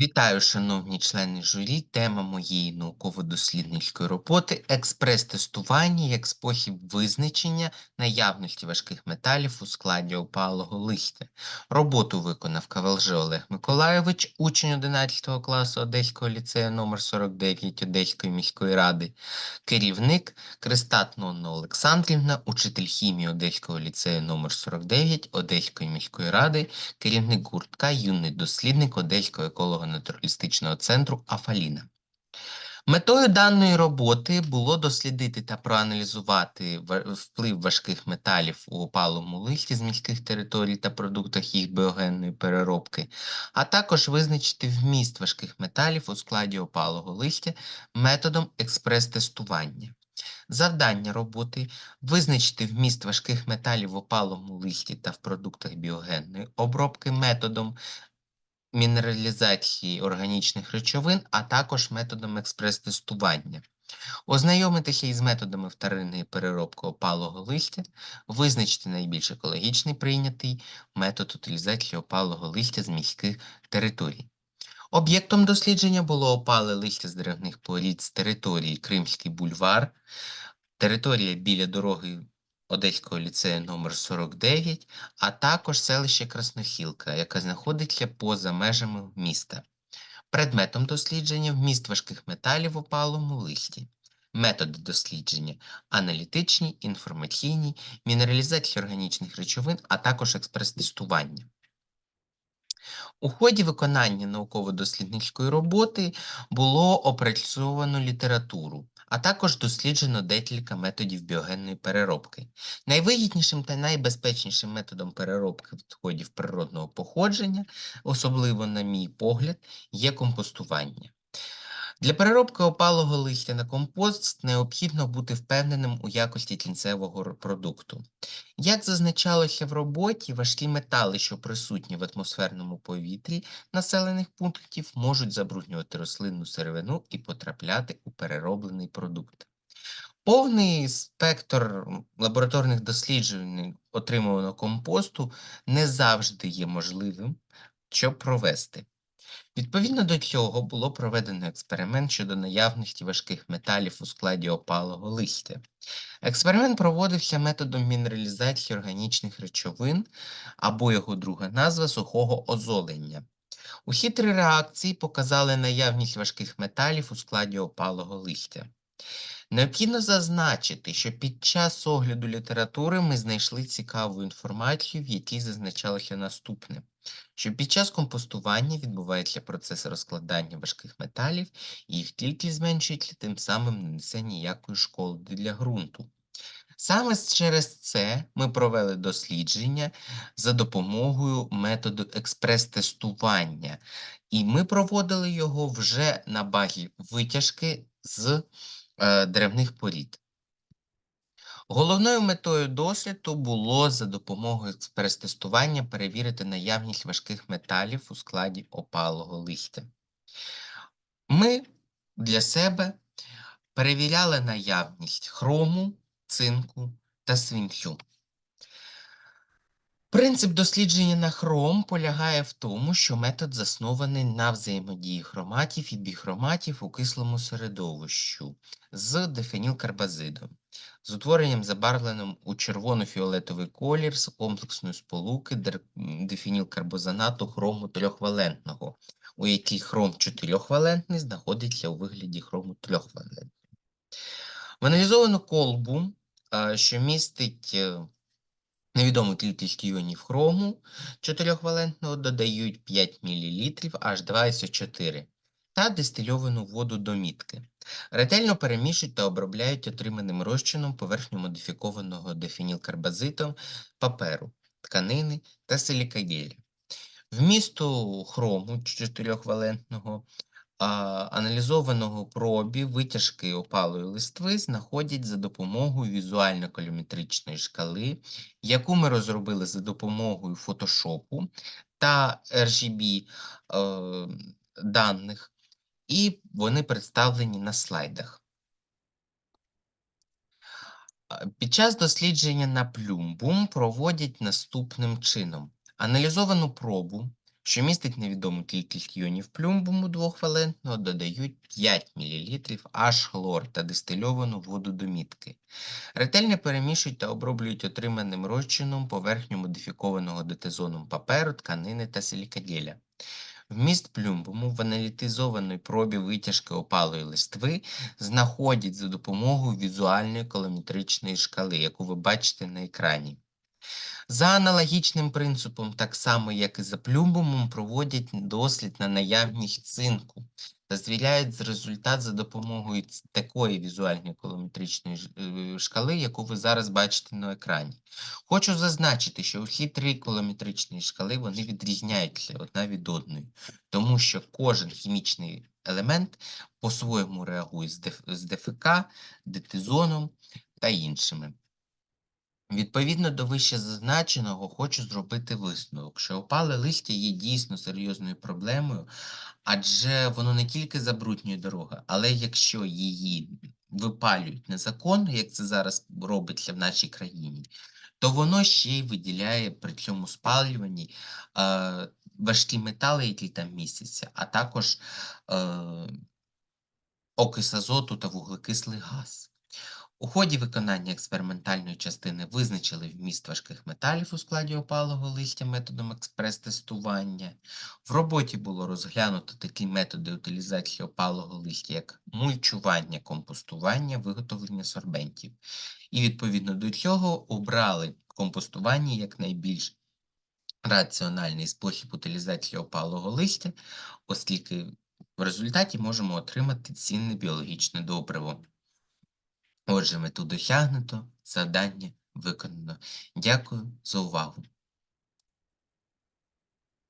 Вітаю, шановні члени журі. Тема моєї науково-дослідницької роботи експрес-тестування як спосіб визначення наявності важких металів у складі опалого листя. Роботу виконав КВЛЖ Олег Миколайович, учень 11 класу Одеського ліцею номер 49 Одеської міської ради, керівник Кристат Нонна Олександрівна, учитель хімії Одеського ліцею номер 49 Одеської міської ради, керівник гуртка юний дослідник Одеського еколого-натуралістичного центру Афаліна. Метою даної роботи було дослідити та проаналізувати вплив важких металів у опалому листі з міських територій та продуктах їх біогенної переробки, а також визначити вміст важких металів у складі опалого листя методом експрес-тестування. Завдання роботи визначити вміст важких металів в опалому листі та в продуктах біогенної обробки методом мінералізації органічних речовин, а також методом експрес-тестування. Ознайомитися із методами вторинної переробки опалого листя, визначити найбільш екологічний прийнятий метод утилізації опалого листя з міських територій. Об'єктом дослідження було опале листя з деревних порід з території Кримський бульвар, територія біля дороги Одеського ліцею номер 49, а також селище Краснохілка, яке знаходиться поза межами міста. Предметом дослідження вміст важких металів в опалому листі. Методи дослідження аналітичні, інформаційні, мінералізація органічних речовин, а також експрес-тестування. У ході виконання науково-дослідницької роботи було опрацьовано літературу, а також досліджено декілька методів біогенної переробки. Найвигіднішим та найбезпечнішим методом переробки відходів природного походження, особливо на мій погляд, є компостування. Для переробки опалого листя на компост необхідно бути впевненим у якості кінцевого продукту. Як зазначалося в роботі, важкі метали, що присутні в атмосферному повітрі населених пунктів, можуть забруднювати рослинну сировину і потрапляти у перероблений продукт. Повний спектр лабораторних досліджень отримуваного компосту не завжди є можливим, щоб провести. Відповідно до цього було проведено експеримент щодо наявності важких металів у складі опалого листя. Експеримент проводився методом мінералізації органічних речовин або його друга назва сухого озолення. Усі три реакції показали наявність важких металів у складі опалого листя. Необхідно зазначити, що під час огляду літератури ми знайшли цікаву інформацію, в якій зазначалося наступне, що під час компостування відбувається процес розкладання важких металів, і їх кількість зменшується, тим самим не несе ніякої шкоди для ґрунту. Саме через це ми провели дослідження за допомогою методу експрес-тестування, і ми проводили його вже на базі витяжки з е, деревних порід. Головною метою досліду було за допомогою експрес-тестування перевірити наявність важких металів у складі опалого листя. Ми для себе перевіряли наявність хрому, цинку та свинцю. Принцип дослідження на хром полягає в тому, що метод заснований на взаємодії хроматів і біхроматів у кислому середовищу з дифенілкарбазидом, з утворенням забарвленим у червоно-фіолетовий колір з комплексної сполуки м, хрому трьохвалентного, у якій хром чотирьохвалентний знаходиться у вигляді хрому трьохвалентного. В аналізовану колбу, що містить е, невідому кількість іонів хрому чотирьохвалентного, додають 5 мл H2SO4 та дистильовану воду до мітки. Ретельно перемішують та обробляють отриманим розчином поверхню модифікованого дифенілкарбазитом паперу, тканини та силікагелі. Вмісту хрому чотирьохвалентного а, аналізованого пробі витяжки опалої листви знаходять за допомогою візуально-каліметричної шкали, яку ми розробили за допомогою фотошопу та RGB е, даних, і вони представлені на слайдах. Під час дослідження на плюмбум проводять наступним чином. Аналізовану пробу що містить невідому кількість іонів плюмбуму двохвалентного, додають 5 мл аж хлор та дистильовану воду до мітки. Ретельно перемішують та оброблюють отриманим розчином поверхню модифікованого детезоном паперу, тканини та силікагеля. Вміст плюмбуму в аналітизованій пробі витяжки опалої листви знаходять за допомогою візуальної колометричної шкали, яку ви бачите на екрані. За аналогічним принципом, так само як і за плюмбумом, проводять дослід на наявність цинку та звіряють результат за допомогою такої візуальної колометричної е, шкали, яку ви зараз бачите на екрані. Хочу зазначити, що всі три колометричні шкали вони відрізняються одна від одної, тому що кожен хімічний елемент по-своєму реагує з ДФК, детизоном та іншими. Відповідно до вище зазначеного, хочу зробити висновок, що опале листя є дійсно серйозною проблемою, адже воно не тільки забруднює дороги, але якщо її випалюють незаконно, як це зараз робиться в нашій країні, то воно ще й виділяє при цьому спалюванні е, важкі метали, які там містяться, а також е, окис азоту та вуглекислий газ. У ході виконання експериментальної частини визначили вміст важких металів у складі опалого листя методом експрес-тестування. В роботі було розглянуто такі методи утилізації опалого листя, як мульчування, компостування, виготовлення сорбентів. І відповідно до цього обрали компостування як найбільш раціональний спосіб утилізації опалого листя, оскільки в результаті можемо отримати цінне біологічне добриво. Отже, мету досягнуто, завдання виконано. Дякую за увагу.